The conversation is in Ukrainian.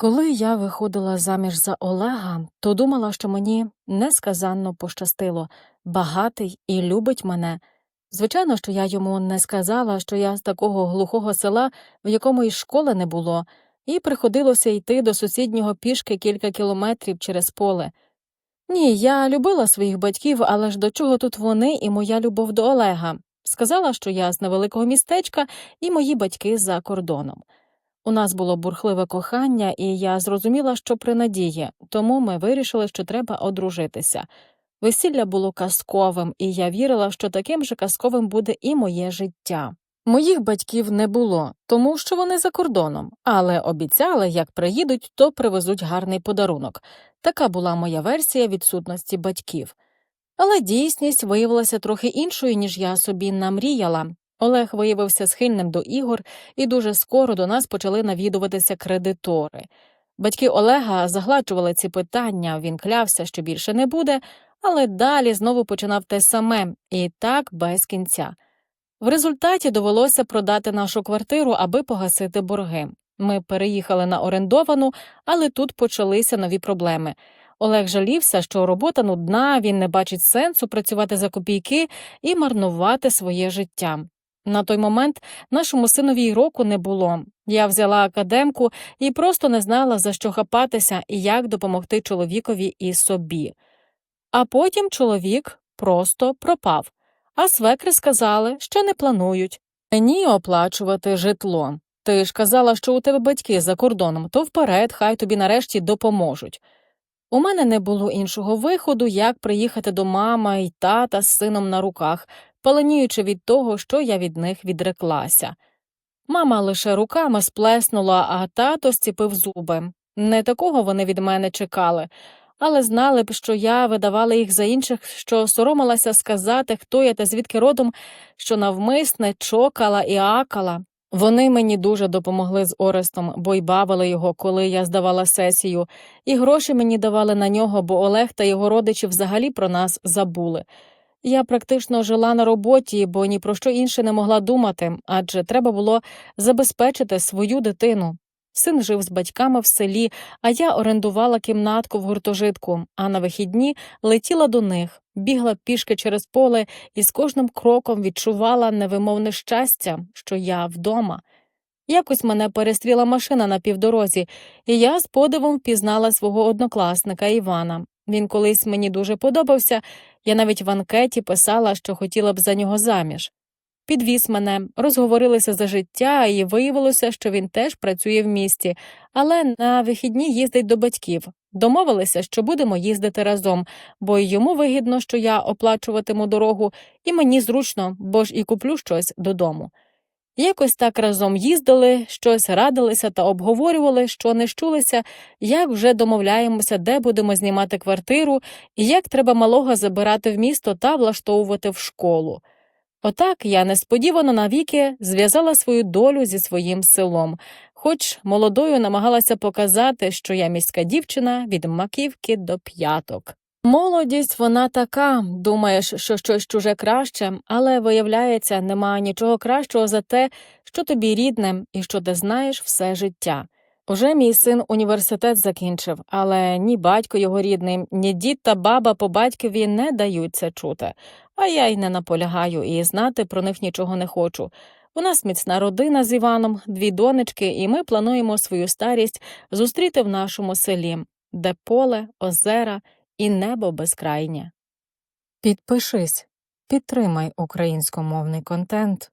Коли я виходила заміж за Олега, то думала, що мені несказанно пощастило, багатий і любить мене. Звичайно, що я йому не сказала, що я з такого глухого села, в якому й школи не було, і приходилося йти до сусіднього пішки кілька кілометрів через поле. Ні, я любила своїх батьків, але ж до чого тут вони і моя любов до Олега? Сказала, що я з невеликого містечка і мої батьки за кордоном. У нас було бурхливе кохання, і я зрозуміла, що при надії, тому ми вирішили, що треба одружитися. Весілля було казковим, і я вірила, що таким же казковим буде і моє життя. Моїх батьків не було, тому що вони за кордоном, але обіцяли, як приїдуть, то привезуть гарний подарунок. Така була моя версія відсутності батьків. Але дійсність виявилася трохи іншою, ніж я собі намріяла. Олег виявився схильним до ігор, і дуже скоро до нас почали навідуватися кредитори. Батьки Олега загладжували ці питання, він клявся, що більше не буде, але далі знову починав те саме, і так без кінця. В результаті довелося продати нашу квартиру, аби погасити борги. Ми переїхали на орендовану, але тут почалися нові проблеми. Олег жалівся, що робота нудна, він не бачить сенсу працювати за копійки і марнувати своє життя. На той момент нашому синові й року не було. Я взяла академку і просто не знала, за що хапатися і як допомогти чоловікові і собі. А потім чоловік просто пропав. А свекри сказали, що не планують мені оплачувати житло. Ти ж казала, що у тебе батьки за кордоном, то вперед, хай тобі нарешті допоможуть. У мене не було іншого виходу, як приїхати до мама і тата з сином на руках, паленіючи від того, що я від них відреклася. Мама лише руками сплеснула, а тато зціпив зуби. Не такого вони від мене чекали, але знали б, що я видавала їх за інших, що соромилася сказати, хто я та звідки родом, що навмисне чокала і акала. Вони мені дуже допомогли з Орестом, бо й бавили його, коли я здавала сесію, і гроші мені давали на нього, бо Олег та його родичі взагалі про нас забули. Я практично жила на роботі, бо ні про що інше не могла думати, адже треба було забезпечити свою дитину. Син жив з батьками в селі, а я орендувала кімнатку в гуртожитку, а на вихідні летіла до них, бігла пішки через поле і з кожним кроком відчувала невимовне щастя, що я вдома. Якось мене перестріла машина на півдорозі, і я з подивом впізнала свого однокласника Івана. Він колись мені дуже подобався, я навіть в анкеті писала, що хотіла б за нього заміж. Підвіз мене, розговорилися за життя, і виявилося, що він теж працює в місті, але на вихідні їздить до батьків. Домовилися, що будемо їздити разом, бо йому вигідно, що я оплачуватиму дорогу, і мені зручно, бо ж і куплю щось додому. Якось так разом їздили, щось радилися та обговорювали, що не щулися, як вже домовляємося, де будемо знімати квартиру і як треба малого забирати в місто та влаштовувати в школу. Отак я несподівано навіки зв'язала свою долю зі своїм селом, хоч молодою намагалася показати, що я міська дівчина від маківки до п'яток. Молодість вона така, думаєш, що щось чуже краще, але виявляється, немає нічого кращого за те, що тобі рідне і що ти знаєш все життя. Уже мій син університет закінчив, але ні батько його рідний, ні дід та баба по батькові не дають це чути, а я й не наполягаю і знати про них нічого не хочу. У нас міцна родина з Іваном, дві донечки, і ми плануємо свою старість зустріти в нашому селі, де поле, озера і небо безкрайнє. Підпишись, підтримай українськомовний контент.